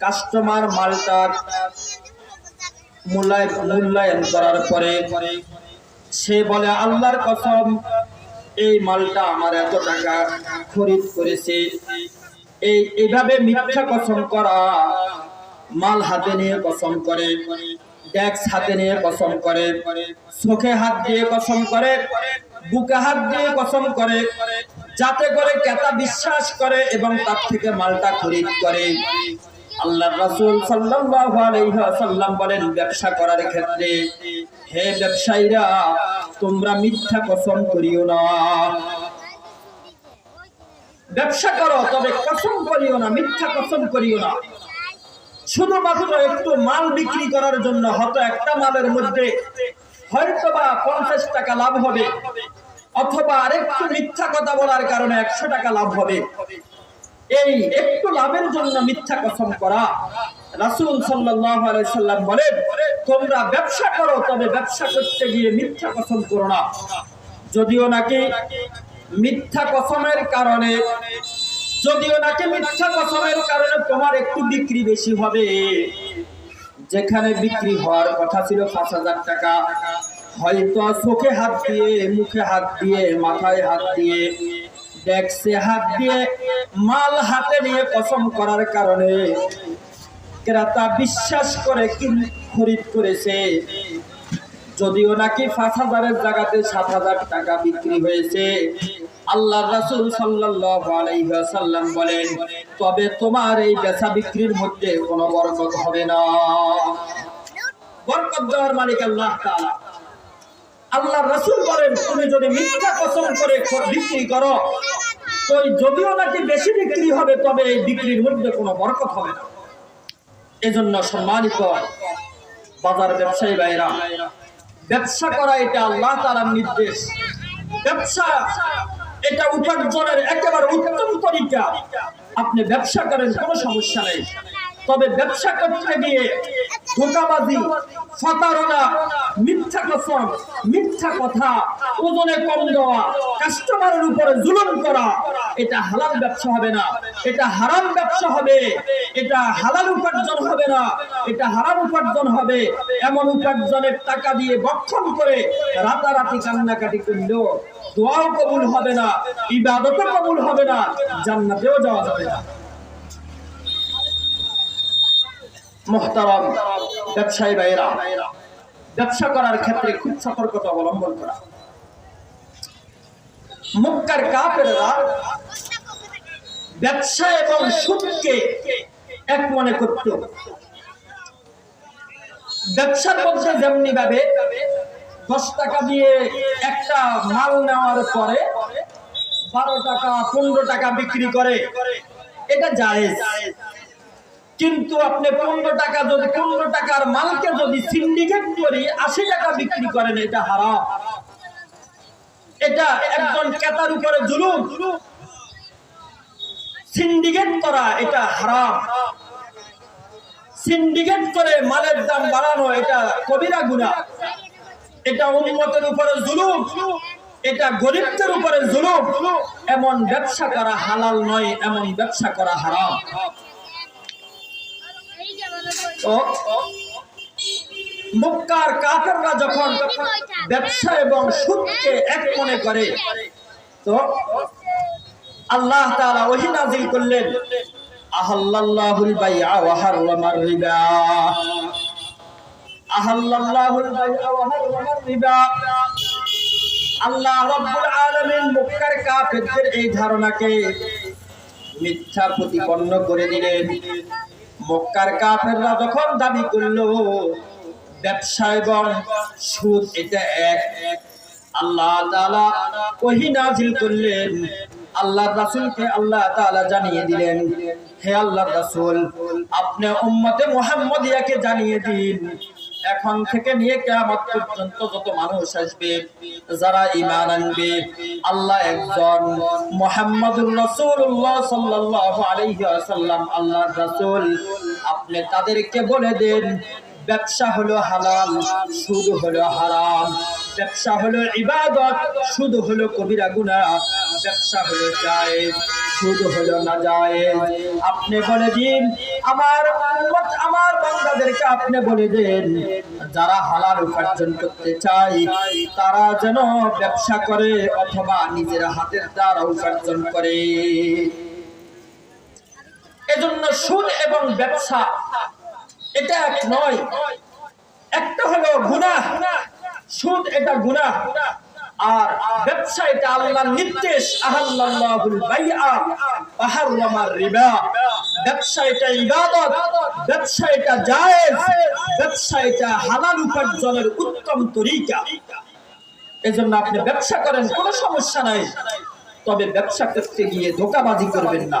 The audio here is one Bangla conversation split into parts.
কাস্টমার মালটার মূল্যায়- মূল্যায়ন করার পরে সে বলে, আল্লাহর কসম, এই মালটা আমার এত টাকা খরিদ করেছে। এই এইভাবে মিথ্যা কসম করা, মাল হাতে নিয়ে কসম করে ডেক্স হাতে নিয়ে কসম করে, চোখে হাত দিয়ে কসম করে, বুকে হাত দিয়ে কসম করে, যাতে করে ক্রেতা বিশ্বাস করে এবং তার থেকে মালটা খরিদ করে। আল্লাহ রাসূল ওয়াসাল্লাম বলেন, ব্যবসা করার ক্ষেত্রে, হে ব্যবসায়ীরা, তোমরা মিথ্যা কসম করিও না। ব্যবসা করো, তবে কসম করিও না, মিথ্যা কসম করিও না। শুধুমাত্র একটু মাল বিক্রি করার জন্য হয়তো একটা মালের মধ্যে হয়তো বা পঞ্চাশ টাকা লাভ হবে, অথবা আরেকটু মিথ্যা কথা বলার কারণে একশো টাকা লাভ হবে। এই একটু লাভের জন্য মিথ্যা কসম করা। রাসূল সাল্লাম বলেন, তোমরা ব্যবসা করো, তবে ব্যবসা করতে গিয়ে মিথ্যা কসম করো না। যদিও নাকি মিথ্যা কসমের কারণে, যদিও নাকি মিথ্যা কসমের কারণে তোমার একটু বিক্রি বেশি হবে। যেখানে বিক্রি হওয়ার কথা ছিল পাঁচ হাজার টাকা, হয়তো চোখে হাত দিয়ে, মুখে হাত দিয়ে, মাথায় হাত দিয়ে ডেক্সে হাত দিয়ে মাল হাতে নিয়ে কসম করার কারণে ক্রেতা বিশ্বাস করে খরিদ করেছে। যদিও নাকি পাঁচ হাজারের জায়গাতে সাত হাজার টাকা বিক্রি হয়েছে। আল্লাহ রাসূল আলাইহি বলেন, তবে তোমার এই বেচা বিক্রির মধ্যে কোনো বরকত হবে না। বরকত দেওয়ার মালিক আল্লাহ আল্লাহ রাসূল বলেন, তুমি যদি মিথ্যা কসম করে বিক্রি করো তো যদিও নাকি বেশি বিক্রি হবে, তবে এই বিক্রির মধ্যে কোনো বরকত হবে না। এজন্য সম্মানিত বাজার ব্যবসায়ী ভাইরা ব্যবসা করা এটা আল্লাহ তাআলার নির্দেশ। ব্যবসা, এটা উপার্জনের একেবারে উত্তম তরিকা। আপনি ব্যবসা করেন, কোনো সমস্যা নেই। তবে ব্যবসা করতে গিয়ে ধোকাবাজি প্রতারণা মিথ্যা কসম, মিথ্যা কথা, ওজনে কম দেওয়া কাস্টমারের উপরে জুলুম করা, এটা হালাল ব্যবসা হবে না। এটা হারাম ব্যবসা হবে। এটা হালাল উপার্জন হবে না। এটা হারাম উপার্জন হবে। এমন উপার্জনের টাকা দিয়ে বক্ষণ করে রাতারাতি কান্নাকাটি করলেও দোয়াও কবুল হবে না, ইবাদতও কবুল হবে না, জান্নাতেও যাওয়া যাবে না। মোহতারাম। ব্যবসায়ী ভাইরা ব্যবসা করার ক্ষেত্রে খুব সতর্কতা অবলম্বন করা। মক্কার কাফেররা ব্যবসা এবং সুদকে এক মনে করত। ব্যবসার মধ্যে যেমনি ভাবে দশ টাকা দিয়ে একটা মাল নেওয়ার পরে বারো টাকা, পনেরো টাকা বিক্রি করে, এটা জায়েজ। কিন্তু আপনি পনেরো টাকা যদি, পনেরো টাকার মালকে যদি সিন্ডিকেট করি, আশি টাকা বিক্রি করেন, এটা হারাম। এটা একজন ক্রেতার উপরে জুলুম। সিন্ডিকেট করা, এটা হারাম। সিন্ডিকেট করে মালের দাম বাড়ানো, এটা কবিরা গুণা এটা উন্মতের উপরে জুলুম। এটা গরিবদের উপরে জুলুম। এমন ব্যবসা করা হালাল নয়, এমন ব্যবসা করা হারাম। যখন ব্যবসা এবং সুদকে এক মনে করে, তো আল্লাহ তাআলা ওহী নাযিল করলেন ওয়া রিবা। ওয়া রিবা। আল্লাহ আলামিন কাফেরদের এই ধারণাকে মিথ্যা প্রতিপন্ন করে দিলেন। মক্কার কাফেররা যখন দাবি করল ব্যবসা এবং সুদ, এটা এক। আল্লাহ তালা ওহি নাজিল করলেন। আল্লাহ রাসুলকে আল্লাহ তালা জানিয়ে দিলেন, হে আল্লাহ রাসুল, আপনি উম্মতে মোহাম্মদিয়াকে জানিয়ে দিন। এখন থেকে নিয়ে কেয়ামত পর্যন্ত যত মানুষ আসবে, যারা ঈমান আনবে, আল্লাহ একজন মুহাম্মদুর রাসূলুল্লাহ সাল্লাল্লাহু আলাইহি ওয়াসাল্লাম, আল্লাহর রাসূল। আপনি তাদেরকে বলে দেন, ব্যবসা হলো হালাল, সুদ হলো হারাম। ব্যবসা হলো ইবাদত শুধু হলো কবিরা গুনাহ, ব্যবসা হলো জায়েজ শুধু হলো না জায়েজ। আপনি বলে দিন, আমার আমার বান্দাদেরকে আপনি বলে দেন, যারা হালাল উপার্জন করতে চায়, তারা যেন ব্যবসা করে অথবা নিজের হাতের দ্বারা উপার্জন করে। এজন্য সুদ এবং ব্যবসা, এটা এক নয়, একটা হলো গুনাহ। সুদ এটা গুনাহ। আর ব্যবসা এটা আল্লাহর নির্দেশ। আহাল্লাহুল বাইআ ওয়া হাররামার রিবা। ব্যবসা এটা ইবাদত, ব্যবসা এটা জায়েজ, ব্যবসা এটা হালাল উপার্জনের উত্তম তরিকা। এজন্য আপনি ব্যবসা করেন, কোনো সমস্যা নাই। তবে ব্যবসা করতে গিয়ে ধোকাবাজি করবেন না।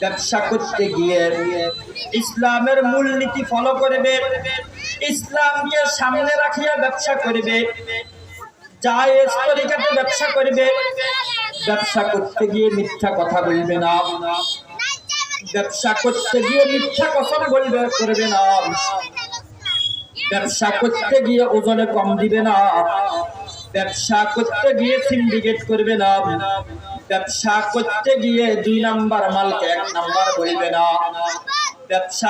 ব্যবসা করতে গিয়ে ইসলামের মূলনীতি ফলো করবে ইসলামকে সামনে রাখিয়া ব্যবসা করবে, জায়েজ ব্যবসা করবে, ব্যবসা করতে গিয়ে মিথ্যা কথা বলবে না, ব্যবসা করতে গিয়ে মিথ্যা কথা বলবে, করবে না, ব্যবসা করতে গিয়ে ওজনে কম দিবে না, ব্যবসা করতে গিয়ে সিন্ডিকেট করবে না ব্যবসা করতে গিয়ে দুই নাম্বার মালকে এক নাম্বার বলবে না। ব্যবসা